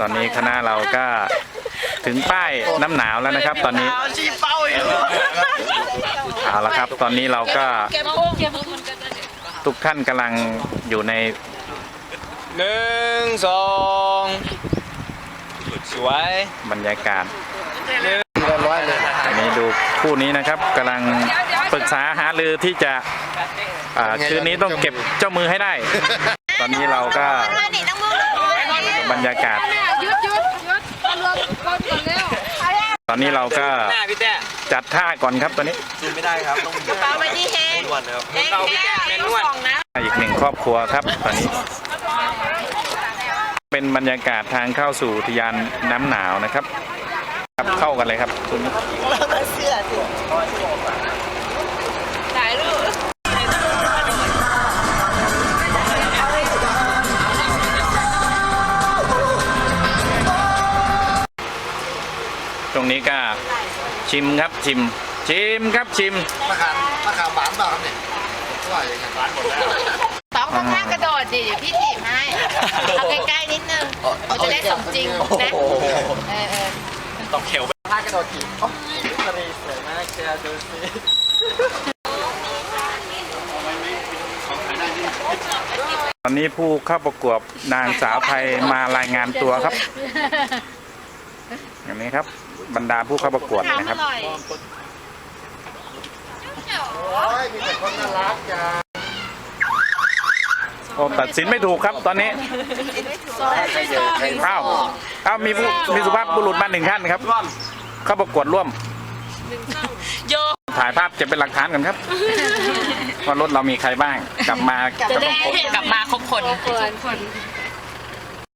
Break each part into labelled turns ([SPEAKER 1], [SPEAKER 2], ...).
[SPEAKER 1] ตอนนี้คณะเราก็ถึงป้ายน้ำหนาวแล้วนะครับ ตอนนี้
[SPEAKER 2] ชี้เป้าอยู่
[SPEAKER 1] เอาละครับ ตอนนี้เราก็
[SPEAKER 3] เก็บปุ้งเก็บปุ้ง
[SPEAKER 1] ทุกท่านกำลังอยู่ใน
[SPEAKER 2] หนึ่งสองสวย
[SPEAKER 1] บรรยากาศ
[SPEAKER 2] ร้อยเลย
[SPEAKER 1] อันนี้ดูคู่นี้นะครับกำลังปรึกษาหารือที่จะอ่าคืนนี้ต้องเก็บเจ้ามือให้ได้ ตอนนี้เราก็ รรยากาศ
[SPEAKER 3] หยุดหยุดหยุดรวมก่อนก่อนเร็ว
[SPEAKER 1] ตอนนี้เราก็
[SPEAKER 2] หน้าพี่แต้
[SPEAKER 1] จัดท่าก่อนครับตอนนี้
[SPEAKER 2] ดูไม่ได้ครับ ต้อง
[SPEAKER 3] เปาไปที่เฮง
[SPEAKER 2] นวดนะครับ
[SPEAKER 3] เฮงแค่ไม่ต้องส่องนะ
[SPEAKER 1] อีกหนึ่งครอบครัวครับ ตอนนี้ เป็นบรรยากาศทางเข้าสู่อุทยานน้ำหนาวนะครับ ครับเข้ากันเลยครับคุณ
[SPEAKER 3] ถ่ายรูป
[SPEAKER 1] ตรงนี้ก็ชิมครับชิม ชิมครับชิม
[SPEAKER 4] มะขามมะขามหวานเปล่าครับเนี่ยว่าอย่างนั้นหวานหมดแล้ว
[SPEAKER 3] สองข้างๆกระโดดดิเดี๋ยวพี่ถีบให้เอาใกล้ๆนิดนึงมันจะได้สมจริงนะเออเออ
[SPEAKER 2] ต้องเขียว
[SPEAKER 4] ถ้ากระโดดถีบโอ้ยทะเลสวยมากเชียร์ดูสิ
[SPEAKER 1] ตอนนี้ผู้เข้าประกวดนางสาวไทยมารายงานตัวครับอย่าง นี้ครับ บรรดาผู้เข้าประกวด
[SPEAKER 3] ถาม
[SPEAKER 1] นะค
[SPEAKER 3] อ
[SPEAKER 1] รับ
[SPEAKER 3] ร่อย
[SPEAKER 4] โอ้ยมีแต่คนน่ารักจ้า
[SPEAKER 1] โอ้ตัดสินไม่ถูกครับตอนนี้อ้าวอ้าวมีผู้มีสุภาพบุรุษมาหนึ่งท่านครับ เข้าประกวดร่วม
[SPEAKER 3] โย
[SPEAKER 1] ถ่ายภาพจะเป็นหลักฐานกันครับว่ารถเรามีใครบ้าง กลับมาก็ต้องพบ
[SPEAKER 3] กลับมาครบคน คน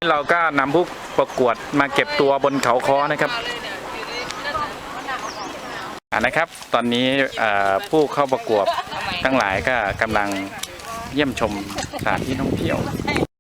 [SPEAKER 1] เราก็นำผู้ประกวดมาเก็บตัวบนเขาคอนะครับนะครับ ตอนนี้ผู้เข้าประกวดทั้งหลายก็กำลังเยี่ยมชมสถานที่ท่องเที่ยว